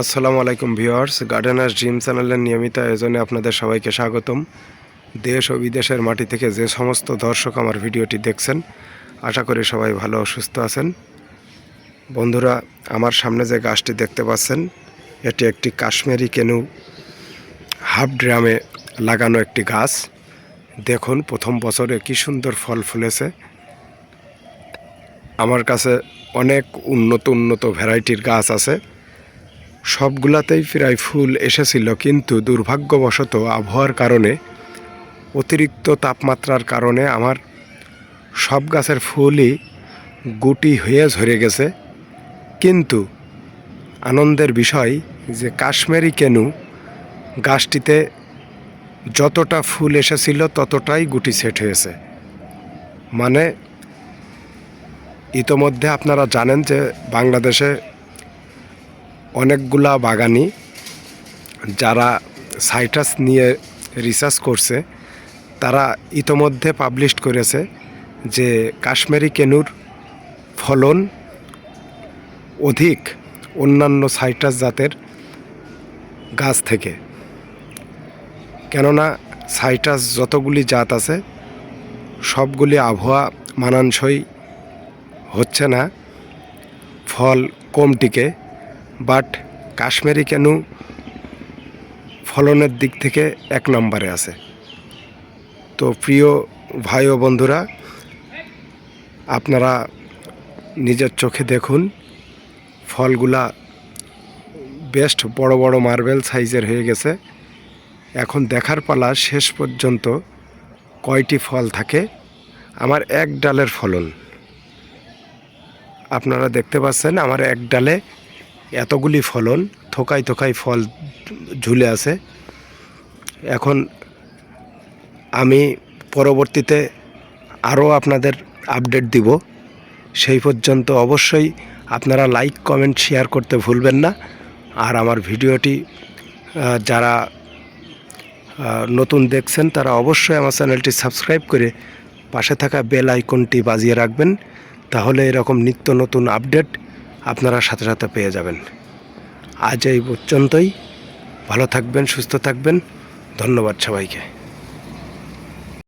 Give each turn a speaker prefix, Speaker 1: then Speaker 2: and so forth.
Speaker 1: আসসালামু আলাইকুম viewers গার্ডেনার্স dream চ্যানেলের নিয়মিত আয়োজনে আপনাদের সবাইকে স্বাগতম। দেশ ও বিদেশের মাটি থেকে যে সমস্ত দর্শক আমার ভিডিওটি দেখছেন, আশা করি সবাই ভালো সুস্থ আছেন। বন্ধুরা, আমার সামনে যে গাছটি দেখতে পাচ্ছেন, এটি একটি কাশ্মীরি কেনু হাফ ড্রামে লাগানো একটি গাছ। দেখুন, প্রথম বছরে কি সুন্দর ফল ফুলেছে। আমার কাছে অনেক উন্নত উন্নত ভ্যারাইটির গাছ আছে। সবগুলাতেই প্রায় ফুল এসেছিল, কিন্তু দুর্ভাগ্যবশত আবহাওয়ার কারণে, অতিরিক্ত তাপমাত্রার কারণে আমার সব গাছের ফুলই গুটি হয়ে ঝরে গেছে। কিন্তু আনন্দের বিষয় যে কাশ্মীরি কেনু গাছটিতে যতটা ফুল এসেছিল ততটাই গুটি সেট হয়েছে। মানে ইতোমধ্যে আপনারা জানেন যে বাংলাদেশে অনেকগুলা বাগানি যারা সাইটাস নিয়ে রিসার্চ করছে, তারা ইতোমধ্যে পাবলিশ করেছে যে কাশ্মীরি কেনুর ফলন অধিক অন্যান্য সাইটাস জাতের গাছ থেকে। কেননা সাইটাস যতগুলি জাত আছে, সবগুলি আবহাওয়া মানানসই হচ্ছে না, ফল কম টিকে বাট কাশ্মীরি কেন ফলনের দিক থেকে এক নম্বরে আছে? তো প্রিয় ভাই ও বন্ধুরা, আপনারা নিজের চোখে দেখুন, ফলগুলা বেস্ট বড় বড় মার্বেল সাইজের হয়ে গেছে। এখন দেখার পালা শেষ পর্যন্ত কয়টি ফল থাকে? আমার এক ডালের ফলন। আপনারা দেখতে পাচ্ছেন, আমার এক ডালে এতগুলি ফলন, থোকায় থোকায় ফল ঝুলে আছে। এখন আমি পরবর্তীতে আরও আপনাদের আপডেট দিব। সেই পর্যন্ত অবশ্যই আপনারা লাইক কমেন্ট শেয়ার করতে ভুলবেন না। আর আমার ভিডিওটি যারা নতুন দেখছেন, তারা অবশ্যই আমার চ্যানেলটি সাবস্ক্রাইব করে পাশে থাকা বেল আইকনটি বাজিয়ে রাখবেন। তাহলে এরকম নিত্য নতুন আপডেট আপনারা সাথে সাথে পেয়ে যাবেন। আজ এই পর্যন্তই। ভালো থাকবেন সুস্থ থাকবেন। ধন্যবাদ সবাইকে।